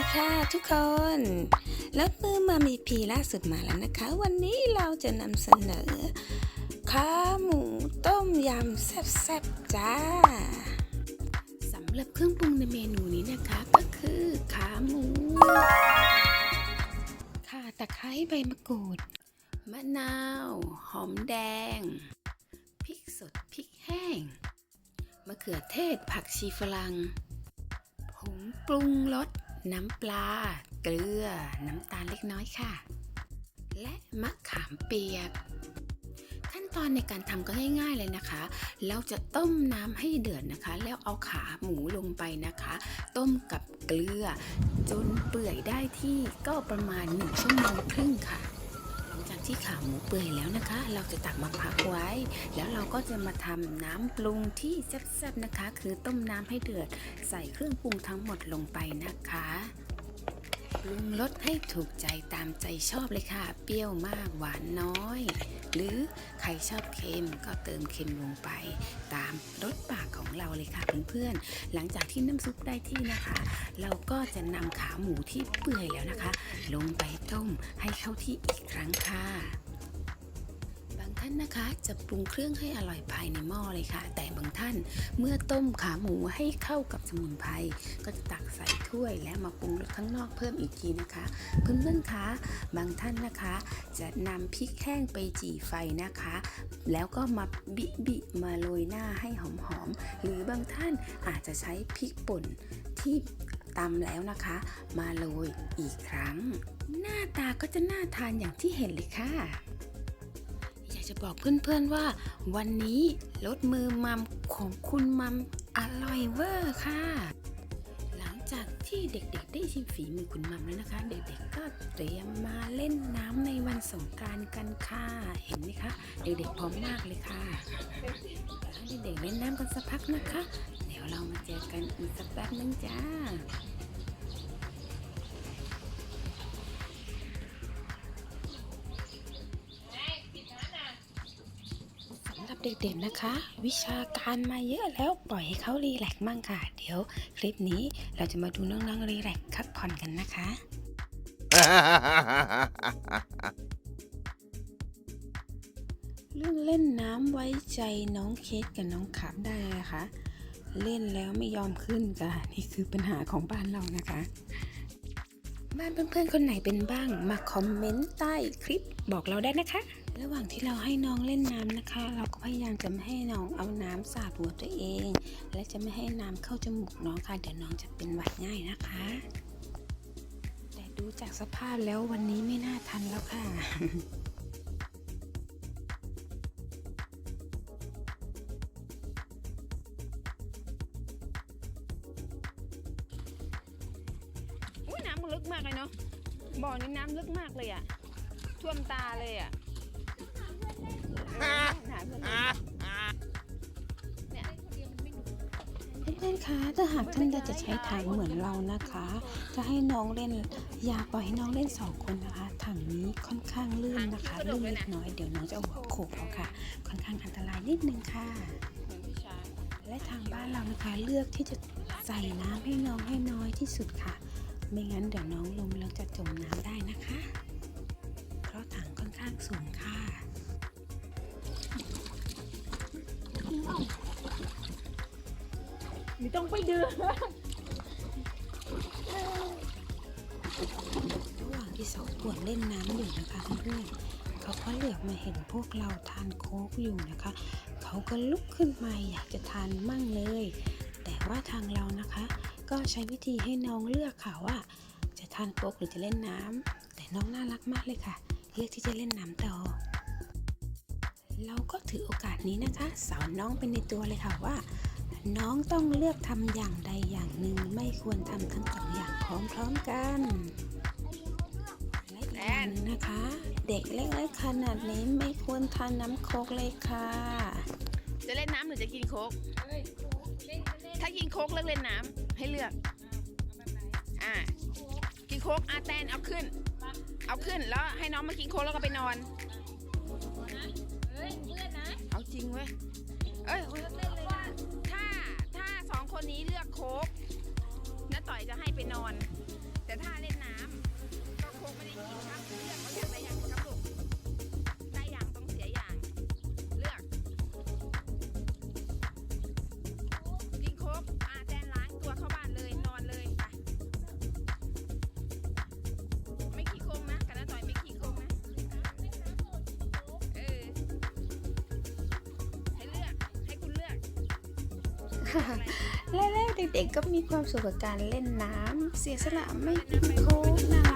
ดีค่ะทุกคนแล้วมือมามีพีล่าสุดมาแล้วนะคะ วันนี้เราจะนำเสนอขาหมูต้มยำแซ่บๆจ้าสำหรับเครื่องปรุงในเมนูนี้นะคะก็คือขาหมูข่าตะไคร้ใบมะกรูด มะนาว หอมแดง พริกสดพริกแห้ง มะเขือเทศผักชีฝรั่งผงปรุงรส น้ำปลา เกลือ น้ำตาลเล็กน้อยค่ะ และมะขามเปียก ขั้นตอนในการทำก็ง่ายๆเลยนะคะ เราจะต้มน้ำให้เดือดนะคะ แล้วเอาขาหมูลงไปนะคะ ต้มกับเกลือ จนเปื่อยได้ที่ก็ประมาณ 1 ชั่วโมงครึ่งค่ะ ที่ขาหมูเปื่อยแล้วนะคะ เราจะตักมาพักไว้ แล้วเราก็จะมาทำน้ำปรุงที่แซ่บๆนะคะ คือต้มน้ำให้เดือด ใส่เครื่องปรุงทั้งหมดลงไปนะคะ ปรุงรสให้ถูกใจตามใจชอบเลยค่ะ เปรี้ยวมากหวานน้อย หรือใครชอบเค็มก็เติมเค็มลงไป ตามรสปากของเราเลยค่ะเพื่อนๆ หลังจากที่น้ำซุปได้ที่นะคะ เราก็จะนำขาหมูที่เปื่อยแล้วนะคะ ลงไปต้มให้เข้าที่อีกครั้งค่ะ ท่านนะคะจะปรุงเครื่องให้อร่อยภายในหม้อเลยค่ะ แต่บางท่านเมื่อต้มขาหมูให้เข้ากับสมุนไพรก็จะตักใส่ถ้วยและมาปรุงรสข้างนอกเพิ่มอีกทีนะคะ เพื่อนๆคะบางท่านนะคะ จะนำพริกแห้งไปจี่ไฟนะคะ แล้วก็มาบิบิมาโรยหน้าให้หอมๆหรือบางท่านอาจจะใช้พริกป่นที่ตำแล้วนะคะ มาโรยอีกครั้ง หน้าตาก็จะน่าทานอย่างที่เห็นเลยค่ะ จะบอกเพื่อนๆว่า วันนี้รสมือมัมของคุณมัมอร่อยเวอร์ค่ะ หลังจากที่เด็กๆ ได้ชิมฝีมือคุณมัมแล้วนะคะ เด็กๆก็เตรียมมาเล่นน้ำในวันสงกานต์กันค่ะ เห็นไหมคะ เด็กๆพร้อมมากเลยค่ะเด็กๆเล่นน้ำกันสักพักนะคะ เดี๋ยวเรามาเจอกันอีกสักแป๊บนึงจ้า เด็กๆนะคะ วิชาการมาเยอะแล้วปล่อยให้เขารีแลกซ์มั่งค่ะ เดี๋ยวคลิปนี้เราจะมาดูน้องๆรีแลกซ์พักผ่อนกันนะคะ เรื่องเล่นน้ำไว้ใจน้องเคสกับน้องขับได้เลยนะคะ เล่นแล้วไม่ยอมขึ้นค่ะ นี่คือปัญหาของบ้านเรานะคะ บ้านเพื่อนๆคนไหนเป็นบ้างมาคอมเมนต์ใต้คลิปบอกเราได้นะคะ ระหว่างที่เราให้น้องเล่นน้ำนะคะ เราก็พยายามจะไม่ให้น้องเอาน้ำสาดหัวตัวเอง และจะไม่ให้น้ำเข้าจมูกน้องค่ะ เดี๋ยวน้องจะเป็นหวัดง่ายนะคะ แต่ดูจากสภาพแล้ววันนี้ไม่น่าทันแล้วค่ะอุ้ยน้ำลึกมากเลยเนาะบ่อนี้น้ำลึกมากเลยอะท่วมตาเลยอะ หาเพื่อนเล่นเนี่ยเพื่อนๆคะถ้าหากท่านใดจะใช้ถังเหมือนเรานะคะ จะให้น้องเล่นอย่าปล่อยให้น้องเล่นสองคนนะคะถังนี้ค่อนข้างลื่นนะคะลื่นเล็กน้อยเดี๋ยวน้องจะเอาหัวโขกเอาค่ะ ค่อนข้างอันตรายนิดนึงค่ะ และทางบ้านเรานะคะเลือกที่จะใส่น้ำให้น้องให้น้อยที่สุดค่ะ ไม่งั้นเดี๋ยวน้องลมแล้วจะจมน้ำได้นะคะ เพราะถังค่อนข้างสูงค่ะ ไม่ต้องไปเดือระหว่างที่สองขวดเล่นน้ำอยู่นะคะเพื่อนๆเขาก็เหลือบมาเห็นพวกเราทานโค้กอยู่นะคะ เขาก็ลุกขึ้นมาอยากจะทานมั่งเลย แต่ว่าทางเรานะคะ ก็ใช้วิธีให้น้องเลือกค่ะว่า จะทานโค้กหรือจะเล่นน้ำแต่น้องน่ารักมากเลยค่ะ เลือกที่จะเล่นน้ำต่อ เราก็ถือโอกาสนี้นะคะ สอนน้องเป็นในตัวเลยค่ะว่า น้องต้องเลือกทำอย่างใดอย่างหนึ่งไม่ควรทำทั้งสองอย่างพร้อมๆกันและอีกอย่างนึงนะคะ เด็กเล็กๆขนาดนี้ไม่ควรทานน้ำโคกเลยค่ะ จะเล่นน้ำหรือจะกินโคกถ้ากินโคกเลือกเล่นน้ำให้เลือกอ่ากินโคกอาแตนเอาขึ้น เอาขึ้นแล้วให้น้องมากินโคกแล้วก็ไปนอน เอาจริงเว้ย เอ้ยถ้าถ้าสองคนนี้เลือกโค้กน้าต่อยจะให้ไปน และแล้วเด็กๆก็มีความสุขกับการเล่นน้ำเสียสละไม่กินโค้ก